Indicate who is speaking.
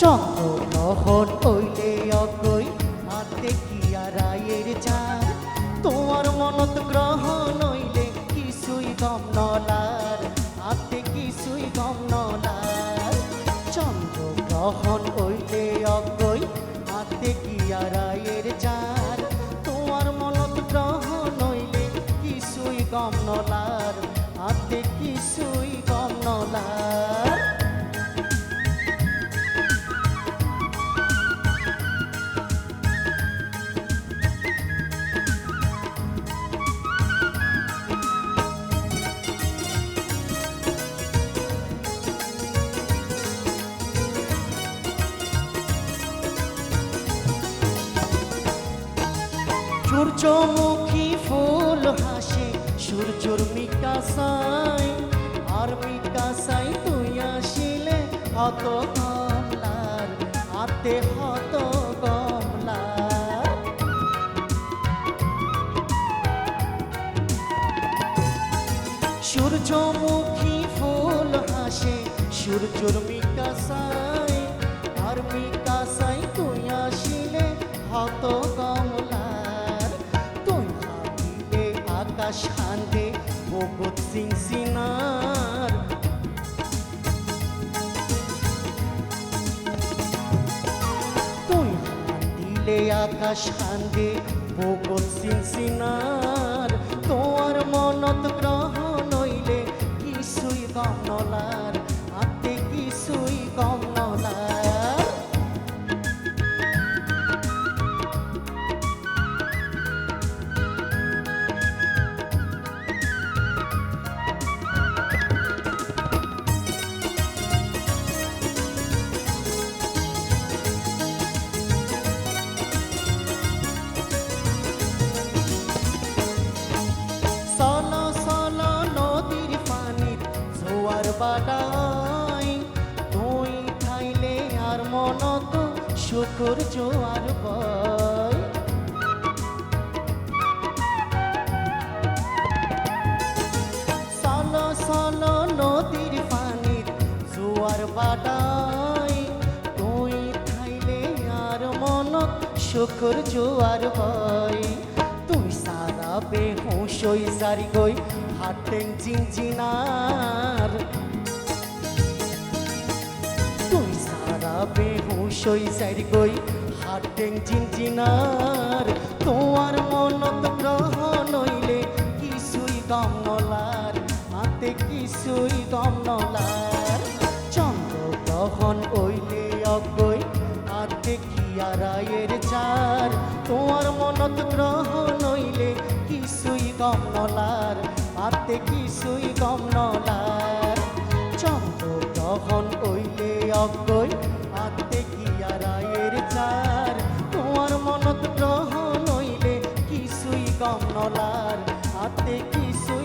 Speaker 1: চন্দ্রগ্রহণ হইলে অগৈ হাতে কি আর রায়ের চার তোমার মনত গ্রহণ হইলে কিছুই গম নলার, হাতে কিছুই গম নলার। চন্দ্রগ্রহণ হইলে অগৈ হাতে কি আর রায়ের চার তোমার মনত গ্রহণ হইলে কিছুই গম নলার, হাতে কিছুই গম নলার। সূর্যমুখী ফুল হাসে, সূর্যর মিকাসাই আর মিকাসাই তুই আসিলে হত কমলার, হাতে হত কমলার। সূর্যমুখী ফুল হাসে, সূর্যর মিকাসাই আর আকাশ কান্দে ভগৎ সিং সিনার তুই দিলে আকাশ কান্দে ভগৎ সিং সিনার শুকুর জোয়ার বয়। সলো সলো নদীর পানি জোয়ার বাডাই তুই খাইলে আর মন শুকুর জোয়ার বয়। তুই সারা বেহুশ হই সারি গই হাটেং চিনচিনার হই সারি গই হাটেং চিনচিনার তোমার মনত গ্রহণ হইলে কিছুই গম নলার, হাতে কিছুই গম নলার। চন্দ্র গ্রহণ হইলে অগৈ হাতে কি আরায়ের চার। তোমার মনত গ্রহণ হইলে কিছুই গম নলার, হাতে কিছুই গম নলার। নলার হাতে কিছুই